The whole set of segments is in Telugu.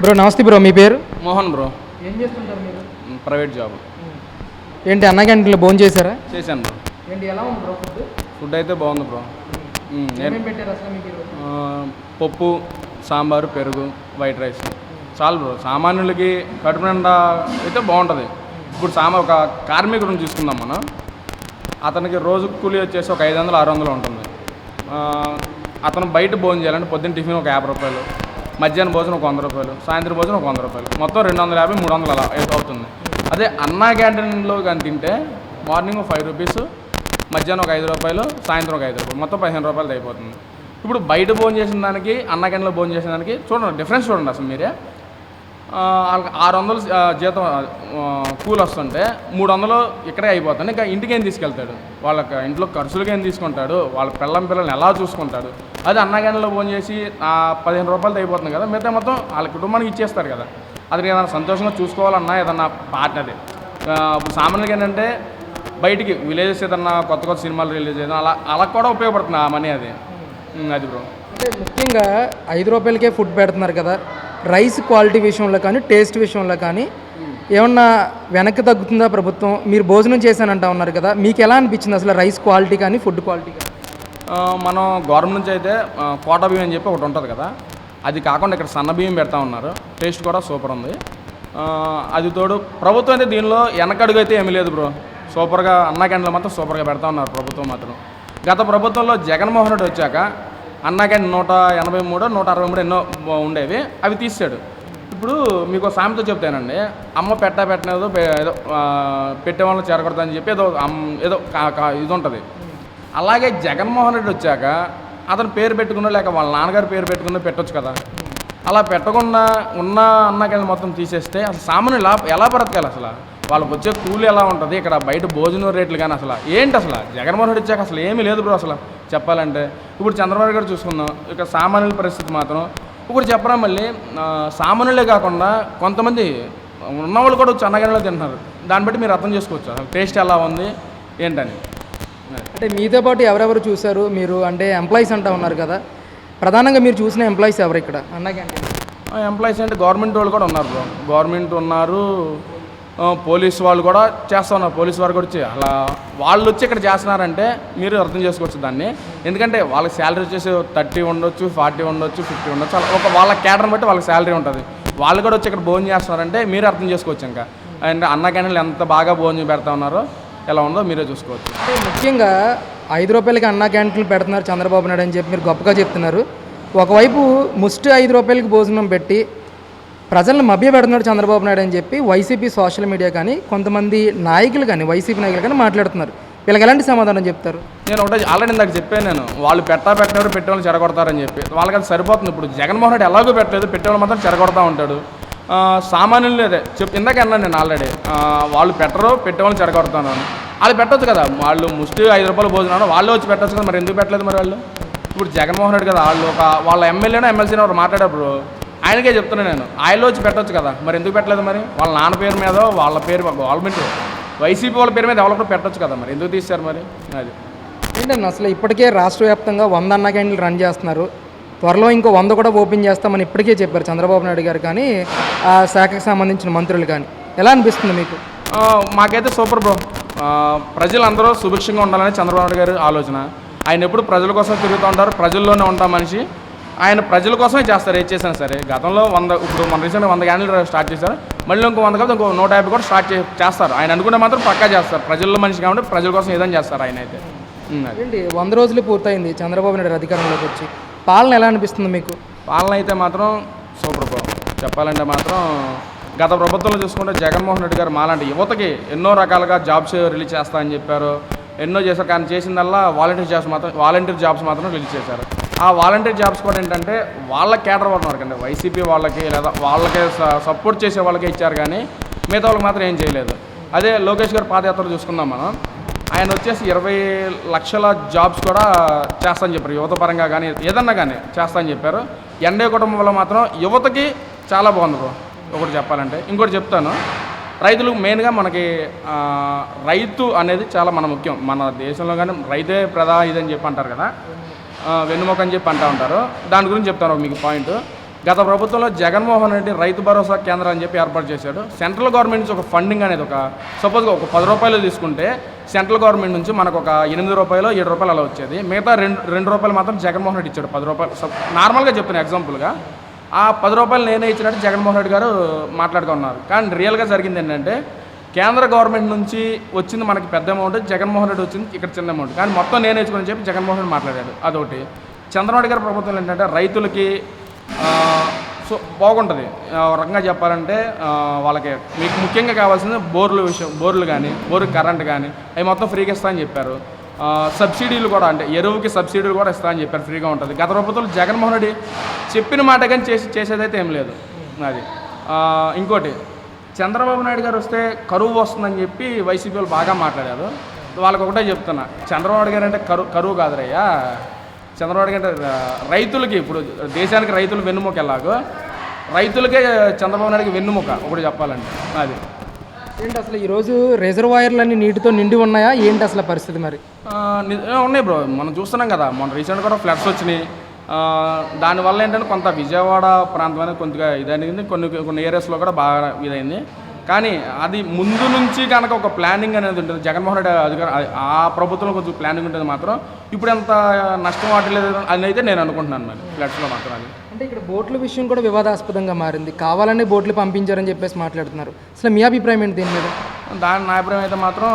బ్రో నమస్తే బ్రో మీ పేరు? మోహన్ బ్రో ఏం చేస్తుంటారు మీరు? Private job. ఏంటి అన్న క్యాంటీన్లో భోజనం చేశారా? చేశాను బ్రో ఏంటి ఎలా ఉంది బ్రో ఫుడ్ ఫుడ్ అయితే బాగుంది బ్రో నేను పెట్టారు అసలు మీకు ఈరోజు? ఆ, పప్పు సాంబారు పెరుగు వైట్ రైస్. చాలు బ్రో సామాన్యులకి కడుపు నిండా అయితే బాగుంటుంది. ఇప్పుడు సామా ఒక కార్మికుడిని తీసుకుందాం మనం. అతనికి రోజు కూలీ వచ్చేసి ఒక ఐదు వందలు ఆరు వందలు ఉంటుంది. ఆ, అతను బయట భోజనం చేయాలంటే పొద్దున్న టిఫిన్ ఒక యాభై రూపాయలు. మధ్యాహ్నం భోజనం ఒక వంద రూపాయలు సాయంత్రం భోజనం ఒక వంద రూపాయలు. మొత్తం రెండు వందల యాభై మూడు వందలు అలా అవుతుంది. అదే అన్నా క్యాంటీన్లో కానీ తింటే మార్నింగ్ ఫైవ్ రూపీస్ మధ్యాహ్నం ఒక ఐదు రూపాయలు సాయంత్రం ఒక ఐదు రూపాయలు. మొత్తం పదిహేను రూపాయలు అయిపోతుంది. ఇప్పుడు బయట భోజనం చేసిన దానికి అన్న క్యాంటీన్లో భోజనం చేసిన దానికి చూడండి డిఫరెన్స్ చూడండి అసలు మీరే. వాళ్ళకి ఆరు వందలు జీతం కూలి వస్తుంటే మూడు వందలు ఇక్కడే అయిపోతుంది. ఇంకా ఇంటికి ఏం తీసుకెళ్తాడు? వాళ్ళకి ఇంట్లో ఖర్చులకి ఏం తీసుకుంటాడు? వాళ్ళ పిల్లం పిల్లల్ని ఎలా చూసుకుంటాడు? అది అన్నగంటలో ఫోన్ చేసి ఆ, పదిహేను రూపాయలతో అయిపోతుంది కదా మిగతా మొత్తం వాళ్ళ కుటుంబానికి ఇచ్చేస్తారు కదా. అది ఏదైనా సంతోషంగా చూసుకోవాలన్నా ఏదన్నా పార్ట్ అది. ఇప్పుడు సామాన్యులకి ఏంటంటే బయటికి విలేజెస్ ఏదన్నా కొత్త కొత్త సినిమాలు రిలీజ్ ఏదైనా అలా అలా కూడా ఉపయోగపడుతుంది ఆ మనీ అది. అది బ్రో. అంటే ముఖ్యంగా ఐదు రూపాయలకే ఫుడ్ పెడుతున్నారు కదా. రైస్ క్వాలిటీ విషయంలో కానీ టేస్ట్ విషయంలో కానీ ఏమన్నా వెనక్కి తగ్గుతుందా ప్రభుత్వం? మీరు భోజనం చేశానంటా ఉన్నారు కదా మీకు ఎలా అనిపించింది అసలు రైస్ క్వాలిటీ కానీ ఫుడ్ క్వాలిటీ కానీ? మనం గవర్నమెంట్ నుంచి అయితే కోటా బియ్యం అని చెప్పి ఒకటి ఉంటుంది కదా అది కాకుండా ఇక్కడ సన్న బియ్యం పెడతా ఉన్నారు టేస్ట్ కూడా సూపర్ ఉంది. అది తోడు ప్రభుత్వం అయితే దీనిలో వెనకడుగు అయితే ఏమీ లేదు బ్రో సూపర్గా అన్న క్యాంటీన్లో మాత్రం సూపర్గా పెడతా ఉన్నారు ప్రభుత్వం మాత్రం. గత ప్రభుత్వంలో జగన్మోహన్ రెడ్డి వచ్చాక అన్నా నూట ఎనభై మూడు నూట అరవై మూడు ఎన్నో ఉండేవి. అవి తీసాడు ఇప్పుడు మీకు సామెతో చెప్తానండి. అమ్మ పెట్ట పెట్టినదో ఏదో పెట్టే వాళ్ళని చేరకూడదని చెప్పి ఏదో ఏదో కా- కా- ఇది ఉంటుంది అలాగే జగన్మోహన్ రెడ్డి వచ్చాక అతను పేరు పెట్టుకున్నా లేక వాళ్ళ నాన్నగారు పేరు పెట్టుకున్నా పెట్టొచ్చు కదా. అలా పెట్టకుండా ఉన్న అన్నకెళ్ళి మొత్తం తీసేస్తే అసలు సామాన్యులు ఎలా బ్రతకాలి అసలు? వాళ్ళకి వచ్చే కూలి ఎలా ఉంటుంది? ఇక్కడ బయట భోజనం రేట్లు కానీ అసలు ఏంటి అసలు? జగన్మోహన్ రెడ్డి వచ్చాక అసలు ఏమీ లేదు బ్రో అసలు చెప్పాలంటే. ఇప్పుడు చంద్రబాబు గారు చూసుకుందాం. ఇక సామాన్యుల పరిస్థితి మాత్రం ఇప్పుడు చెప్పరా మళ్ళీ సామాన్యులే కాకుండా కొంతమంది ఉన్నవాళ్ళు కూడా వచ్చి అన్నగంటలో తింటున్నారు. దాన్ని బట్టి మీరు అర్థం చేసుకోవచ్చు? అసలు టేస్ట్ ఎలా ఉంది? ఏంటని? అంటే మీతో పాటు ఎవరెవరు చూశారు? మీరు అంటే ఎంప్లాయీస్ అంటా ఉన్నారు కదా. ప్రధానంగా మీరు చూసిన ఎంప్లాయీస్ ఎవరు ఇక్కడ? అన్న క్యాంటీన్. ఎంప్లాయీస్ అంటే గవర్నమెంట్ వాళ్ళు కూడా ఉన్నారు బ్రో. గవర్నమెంట్ ఉన్నారు పోలీస్ వాళ్ళు కూడా చేస్తున్నారు పోలీస్ వారు కూడా వచ్చి అలా వాళ్ళు వచ్చి ఇక్కడ చేస్తున్నారంటే మీరు అర్థం చేసుకోవచ్చు దాన్ని. ఎందుకంటే వాళ్ళకి శాలరీ వచ్చేసి థర్టీ ఉండొచ్చు ఫార్టీ ఉండొచ్చు ఫిఫ్టీ ఉండొచ్చు. అలా ఒక వాళ్ళ క్యాటర్ని బట్టి వాళ్ళకి శాలరీ ఉంటుంది. వాళ్ళు కూడా వచ్చి ఇక్కడ భోజనం చేస్తున్నారంటే మీరు అర్థం చేసుకోవచ్చు ఇంకా. అండ్ అన్న క్యాంటీన్లు ఎంత బాగా భోజనం పెడతా ఉన్నారో ఎలా ఉందో మీరే చూసుకోవచ్చు. ముఖ్యంగా ఐదు రూపాయలకి అన్న క్యాంటీన్లు పెడుతున్నారు చంద్రబాబు నాయుడు అని చెప్పి మీరు గొప్పగా చెప్తున్నారు. ఒకవైపు ముష్టి ఐదు రూపాయలకి భోజనం పెట్టి ప్రజలను మభ్యపెడుతున్నాడు చంద్రబాబు నాయుడు అని చెప్పి వైసీపీ సోషల్ మీడియా కానీ కొంతమంది నాయకులు కానీ వైసీపీ నాయకులు కానీ మాట్లాడుతున్నారు. వీళ్ళకి ఎలాంటి సమాధానం చెప్తారు? నేను ఒకటే ఆల్రెడీ ఇందాక చెప్పాను నేను. వాళ్ళు పెట్టా పెట్టినప్పుడు పెట్టేవాళ్ళు చెడగొడతారని చెప్పి. వాళ్ళకి అది సరిపోతుంది. ఇప్పుడు జగన్మోహన్ రెడ్డి ఎలాగో పెట్టలేదు పెట్టేవాళ్ళు మాత్రం చెడగొడతా ఉంటాడు. సామాన్యులు అదే చెప్ ఇందాక అన్నాను నేను ఆల్రెడీ. వాళ్ళు పెట్టరు పెట్టేవాళ్ళు చెడగొడతాను వాళ్ళు పెట్టొచ్చు కదా. వాళ్ళు ముష్టి ఐదు రూపాయలు భోజనం వాళ్ళు వచ్చి పెట్టచ్చు కదా. మరి ఎందుకు పెట్టలేదు మరి వాళ్ళు? ఇప్పుడు జగన్మోహన్ రెడ్డి కదా వాళ్ళు ఒక వాళ్ళ ఎమ్మెల్యేనో ఎమ్మెల్సీనో ఎవరు మాట్లాడారు ఆయనకే చెప్తున్నా నేను. ఆయనలో వచ్చి పెట్టొచ్చు కదా. మరి ఎందుకు పెట్టలేదు మరి? వాళ్ళ నాన్న పేరు మీద వాళ్ళ పేరు గవర్నమెంట్ వైసీపీ వాళ్ళ పేరు మీద ఎవరు కూడా పెట్టొచ్చు కదా మరి. ఎందుకు తీశారు మరి? అది. ఏంటన్నా అసలు ఇప్పటికే రాష్ట్ర వ్యాప్తంగా వంద అన్న క్యాంటీన్లు రన్ చేస్తున్నారు. త్వరలో ఇంకో వంద కూడా ఓపెన్ చేస్తామని ఇప్పటికే చెప్పారు చంద్రబాబు నాయుడు గారు కానీ ఆ శాఖకు సంబంధించిన మంత్రులు కానీ. ఎలా అనిపిస్తుంది మీకు? మాకైతే సూపర్ బ్రో. ప్రజలందరూ సుభిక్షంగా ఉండాలని చంద్రబాబు నాయుడు గారి ఆలోచన. ఆయన ఎప్పుడు ప్రజల కోసం తిరుగుతూ ఉంటారు ప్రజల్లోనే ఉంటాం మనిషి. ఆయన ప్రజల కోసమే చేస్తారు ఏది చేసినా సరే. గతంలో వంద ఇప్పుడు మన రీసెంట్ వంద క్యాండిల్ స్టార్ట్ చేశారు. మళ్ళీ ఇంకో వంద కాదు ఇంకో నూట యాభై కూడా స్టార్ట్ చేస్తారు. ఆయన అనుకుంటే మాత్రం పక్కా చేస్తారు. ప్రజల్లో మనిషి కాబట్టి ప్రజల కోసం ఏదైనా చేస్తారు ఆయన అయితే. ఉమ్, అది. ఏంటి వంద రోజులు పూర్తయింది చంద్రబాబు నాయుడు అధికారంలోకి వచ్చి. పాలన ఎలా అనిపిస్తుంది మీకు? పాలన అయితే మాత్రం సూపర్ చెప్పాలంటే మాత్రం గత ప్రభుత్వంలో చూసుకుంటే జగన్మోహన్ రెడ్డి గారు మాలాంటి యువతకి ఎన్నో రకాలుగా జాబ్స్ రిలీజ్ చేస్తా అని చెప్పారు. ఎన్నో చేశారు. కానీ చేసిందల్లా వాలంటీర్ జాబ్స్ మాత్రం వాలంటీర్ జాబ్స్ మాత్రం రిలీజ్ చేశారు. ఆ వాలంటీర్ జాబ్స్ కూడా ఏంటంటే వాళ్ళ కేటర్ వాళ్ళకి అంటే వైసీపీ వాళ్ళకి లేదా వాళ్ళకే సపోర్ట్ చేసే వాళ్ళకే ఇచ్చారు కానీ మిగతా వాళ్ళకి మాత్రం ఏం చేయలేదు. అదే లోకేష్ గారు పాదయాత్ర చూసుకుందాం మనం. ఆయన వచ్చేసి ఇరవై లక్షల జాబ్స్ కూడా చేస్తానని చెప్పారు. యువత పరంగా కానీ ఏదన్నా కానీ చేస్తానని చెప్పారు. ఎండే కుటుంబంలో మాత్రం యువతకి చాలా బాగుంది బ్రో. ఒకటి చెప్పాలంటే. ఇంకోటి చెప్తాను. రైతులు మెయిన్గా మనకి రైతు అనేది చాలా మన ముఖ్యం. మన దేశంలో కానీ రైతే ప్రధా ఇదని చెప్పి అంటారు కదా. వెన్నుముక అని చెప్పి అంటూ ఉంటారు. దాని గురించి చెప్తాను మీకు పాయింట్ గత ప్రభుత్వంలో జగన్మోహన్ రెడ్డి రైతు భరోసా కేంద్రం అని చెప్పి ఏర్పాటు చేశాడు. సెంట్రల్ గవర్నమెంట్ నుంచి ఒక ఫండింగ్ అనేది ఒక సపోజ్గా ఒక పది రూపాయలు తీసుకుంటే సెంట్రల్ గవర్నమెంట్ నుంచి మనకు ఒక ఎనిమిది రూపాయలు ఏడు రూపాయలు అలా వచ్చేది. మిగతా రెండు రెండు రూపాయలు మాత్రం జగన్మోహన్ రెడ్డి ఇచ్చాడు పది రూపాయలు. నార్మల్గా చెప్తున్నా ఎగ్జాంపుల్గా ఆ పది రూపాయలు నేనే ఇచ్చినట్టు జగన్మోహన్ రెడ్డి గారు మాట్లాడుకున్నారు. కానీ రియల్గా జరిగింది ఏంటంటే కేంద్ర గవర్నమెంట్ నుంచి వచ్చింది మనకి పెద్ద అమౌంట్ జగన్మోహన్ రెడ్డి వచ్చింది ఇక్కడ చిన్న అమౌంట్. కానీ మొత్తం నేను నేర్చుకుని చెప్పి జగన్మోహన్ రెడ్డి మాట్లాడాడు. అదొకటి. చంద్రబాబు గారి ప్రభుత్వం ఏంటంటే రైతులకి సో బాగుంటుంది. ఆ, ఒక రకంగా చెప్పాలంటే వాళ్ళకి మీకు ముఖ్యంగా కావాల్సింది బోర్లు విషయం బోర్లు కానీ బోర్ కరెంట్ కానీ అవి మొత్తం ఫ్రీగా ఇస్తా అని చెప్పారు. సబ్సిడీలు కూడా అంటే ఎరువుకి సబ్సిడీలు కూడా ఇస్తా అని చెప్పారు ఫ్రీగా ఉంటుంది. గత ప్రభుత్వంలో జగన్మోహన్ రెడ్డి చెప్పిన మాట కానీ చేసి చేసేదైతే ఏం లేదు. అది. ఇంకోటి. చంద్రబాబు నాయుడు గారు వస్తే కరువు వస్తుందని చెప్పి వైసీపీ వాళ్ళు బాగా మాట్లాడారు. వాళ్ళకి ఒకటే చెప్తున్నా చంద్రబాబు గారు అంటే కరువు కరువు కాదురయ్యా. చంద్రబాబు గారు అంటే రైతులకి ఇప్పుడు దేశానికి రైతులు వెన్నుముక ఎలాగో రైతులకే చంద్రబాబు నాయుడుకి వెన్నుముక ఒకటి చెప్పాలంటే. అది. ఏంటి అసలు ఈరోజు రిజర్వాయర్లన్నీ నీటితో నిండి ఉన్నాయా? ఏంటి అసలు పరిస్థితి మరి? ఉన్నాయి బ్రో. మనం చూస్తున్నాం కదా మన రీసెంట్ కూడా ఫ్లడ్స్ వచ్చినాయి. దానివల్ల ఏంటంటే కొంత విజయవాడ ప్రాంతం అనేది కొద్దిగా ఇదైంది. కొన్ని కొన్ని ఏరియాస్లో కూడా బాగా ఇదైంది. కానీ అది ముందు నుంచి కనుక ఒక ప్లానింగ్ అనేది ఉంటుంది. జగన్మోహన్ రెడ్డి అధికార ఆ ప్రభుత్వంలో కొంచెం ప్లానింగ్ ఉంటుంది మాత్రం. ఇప్పుడు ఎంత నష్టం వాటిలేదు అని అయితే నేను అనుకుంటున్నాను మరి. ఫ్లడ్స్లో మాత్రం అది. అంటే ఇక్కడ బోట్ల విషయం కూడా వివాదాస్పదంగా మారింది. కావాలని బోట్లు పంపించారని చెప్పేసి మాట్లాడుతున్నారు. అసలు మీ అభిప్రాయం ఏంటి దీని మీద? దాని నా అభిప్రాయం అయితే మాత్రం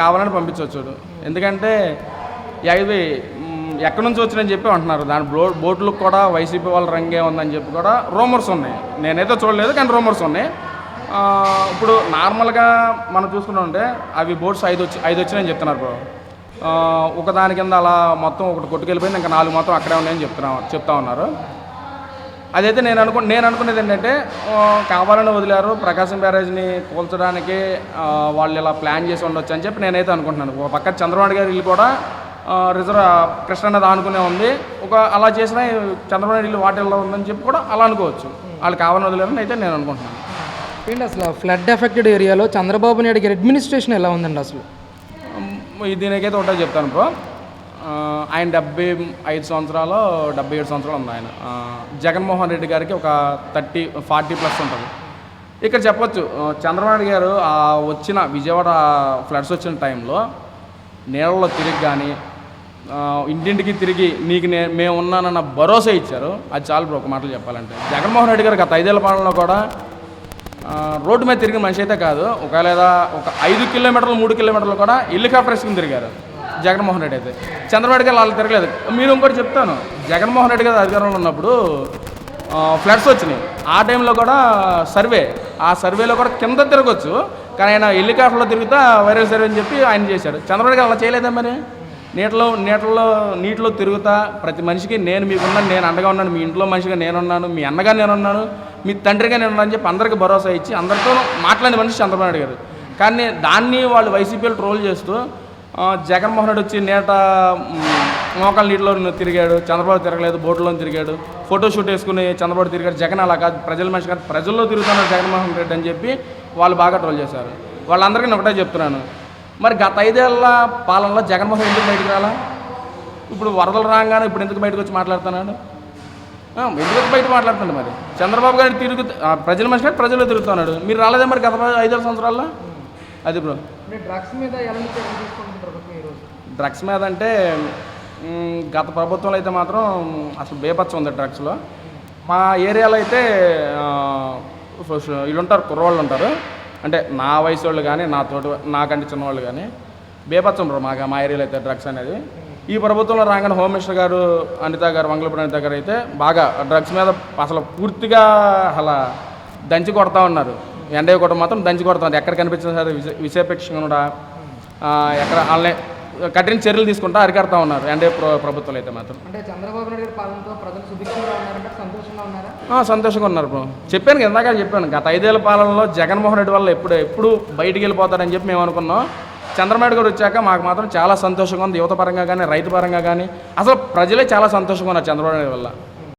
కావాలని పంపించవచ్చు ఎందుకంటే ఇవి ఎక్కడి నుంచి వచ్చినాయని చెప్పి అంటున్నారు. దాని బో బోట్లకు కూడా వైసీపీ వాళ్ళ రంగే ఉందని చెప్పి కూడా రూమర్స్ ఉన్నాయి. నేనైతే చూడలేదు కానీ రూమర్స్ ఉన్నాయి. ఇప్పుడు నార్మల్గా మనం చూసుకుంటుంటే అవి బోట్స్ ఐదు వచ్చి ఐదు వచ్చినాయని చెప్తున్నారు బ్రో. ఒకదాని ఒక దాని కింద అలా మొత్తం ఒకటి కొట్టుకెళ్ళిపోయింది ఇంకా నాలుగు మొత్తం అక్కడే ఉన్నాయని చెప్తున్నా చెప్తా ఉన్నారు. అదైతే నేను అనుకు నేను అనుకునేది ఏంటంటే కావాలని వదిలారు ప్రకాశం బ్యారేజ్ని కూల్చడానికి వాళ్ళు ఇలా ప్లాన్ చేసి ఉండొచ్చు అని చెప్పి నేనైతే అనుకుంటున్నాను. ఒక పక్క చంద్రబాబు గారి వీళ్ళు కూడా రిజర్వ్ కృష్ణ నది ఆనుకునే ఉంది. ఒక అలా చేసిన చంద్రబాబు నాయుడు ఇల్లు వాటిల్లో ఉందని చెప్పి కూడా అలా అనుకోవచ్చు. వాళ్ళు కావాలని వదిలేరని అయితే నేను అనుకుంటున్నాను. ఏంటి అసలు ఫ్లడ్ ఎఫెక్టెడ్ ఏరియాలో చంద్రబాబు నాయుడు గారి అడ్మినిస్ట్రేషన్ ఎలా ఉందండి అసలు? దీనికైతే ఒకటే చెప్తాను బ్రో. ఆ, ఆయన డెబ్బై ఐదు సంవత్సరాలు డెబ్బై ఏడు సంవత్సరాలు ఉంది ఆయన. జగన్మోహన్ రెడ్డి గారికి ఒక థర్టీ ఫార్టీ ప్లస్ ఉంటుంది. ఇక్కడ చెప్పొచ్చు చంద్రబాబు గారు వచ్చిన విజయవాడ ఫ్లడ్స్ వచ్చిన టైంలో నీళ్ళలో తిరిగి కానీ ఇంటింటికి తిరిగి నీకు నే మేము ఉన్నానన్న భరోసా ఇచ్చారు. అది చాలు బ్రో ఒక మాటలు చెప్పాలంటే. జగన్మోహన్ రెడ్డి గారు గత ఐదేళ్ళ పాలనలో కూడా రోడ్డు మీద తిరిగిన మనిషి అయితే కాదు. ఒకవేళ లేదా ఒక ఐదు కిలోమీటర్లు మూడు కిలోమీటర్లు కూడా హెలికాప్టర్ వేసుకుని తిరిగారు జగన్మోహన్ రెడ్డి అయితే. చంద్రబాబు గారు వాళ్ళు తిరగలేదు. మీరు ఇంకోటి చెప్తాను. జగన్మోహన్ రెడ్డి గారు అధికారంలో ఉన్నప్పుడు ఫ్లడ్స్ వచ్చినాయి. ఆ టైంలో కూడా సర్వే. ఆ సర్వేలో కూడా కింద తిరగొచ్చు. కానీ ఆయన హెలికాప్టర్లో తిరుగుతా వైరల్ సర్వే అని చెప్పి ఆయన చేశారు. చంద్రబాబు గారు అలా చేయలేదా మరి? నీటిలో నీటిలో నీటిలో తిరుగుతా ప్రతి మనిషికి నేను మీకున్నాను నేను అండగా ఉన్నాను మీ ఇంట్లో మనిషిగా నేనున్నాను మీ అన్నగా నేనున్నాను మీ తండ్రిగా నేను అని చెప్పి అందరికీ భరోసా ఇచ్చి అందరితో మాట్లాడిన మనిషి చంద్రబాబు నాయుడు గారు. కానీ దాన్ని వాళ్ళు వైసీపీలు ట్రోల్ చేస్తూ జగన్మోహన్ రెడ్డి వచ్చి నేట మ్, మోకాళ్ళ నీటిలో తిరిగాడు చంద్రబాబు తిరగలేదు బోట్లో తిరిగాడు ఫోటో షూట్ వేసుకుని చంద్రబాబు తిరిగాడు జగన్ అలా కాదు ప్రజల మనిషి కాదు ప్రజల్లో తిరుగుతున్నాడు జగన్మోహన్ రెడ్డి అని చెప్పి వాళ్ళు బాగా ట్రోల్ చేశారు. వాళ్ళందరికీ నేను ఒకటే చెప్తున్నాను మరి గత ఐదేళ్ళ పాలనలో జగన్మోహన్ రెడ్డి ఎందుకు బయటకు రాలా? ఇప్పుడు వరదలు రాగానే ఇప్పుడు ఎందుకు బయటకు వచ్చి మాట్లాడుతున్నాడు? ఎందుకు బయట మాట్లాడుతున్నాడు మరి? చంద్రబాబు గారిని తిరుగు ప్రజల మనిషి కాదు ప్రజల్లో తిరుగుతున్నాడు. మీరు రాలేదే మరి గత ఐదేళ్ళ సంవత్సరాల్లో? అది బ్రో. డ్రగ్స్ మీద డ్రగ్స్ మీద అంటే గత ప్రభుత్వంలో అయితే మాత్రం అసలు బేపచ్చ ఉంది డ్రగ్స్లో. మా ఏరియాలో అయితే వీళ్ళు ఉంటారు కుర్రవాళ్ళు ఉంటారు. అంటే నా వయసు వాళ్ళు కానీ నా తోటి నాకంటే చిన్నవాళ్ళు కానీ బేపచ్చం బ్రో మాకు మా ఏరియాలో అయితే డ్రగ్స్ అనేది. ఈ ప్రభుత్వంలో రాగానే హోమ్ మినిస్టర్ గారు అనిత గారు వంగలపూడి అనిత గారు అయితే బాగా డ్రగ్స్ మీద అసలు పూర్తిగా అలా దంచి కొడతా ఉన్నారు. ఎండ కొట్టడం మాత్రం దంచి కొడతా ఉన్నారు ఎక్కడ కనిపించిన సరే విష విషయపేక్ష కూడా ఎక్కడ ఆన్లైన్ కఠిన చర్యలు తీసుకుంటా అరికడతా ఉన్నారు ఎన్డీఏ ప్ర ప్రభుత్వాలు అయితే మాత్రం. అంటే చంద్రబాబు నాయుడు గారి పాలనతో ప్రజలు సుభిక్షంగా ఉన్నారంటే సంతోషంగా ఉన్నారా? సంతోషంగా ఉన్నారు బ్రో. చెప్పాను కదా, ఇందాక చెప్పాను గత ఐదేళ్ళ పాలనలో జగన్మోహన్ రెడ్డి వల్ల ఎప్పుడు ఎప్పుడు బయటికి వెళ్ళిపోతారని చెప్పి మేము అనుకున్నాం. చంద్రబాబు గారు వచ్చాక మాకు మాత్రం చాలా సంతోషంగా ఉంది. యువత పరంగా కానీ రైతు పరంగా కానీ అసలు ప్రజలే చాలా సంతోషంగా ఉన్నారు చంద్రబాబు నాయుడు వల్ల.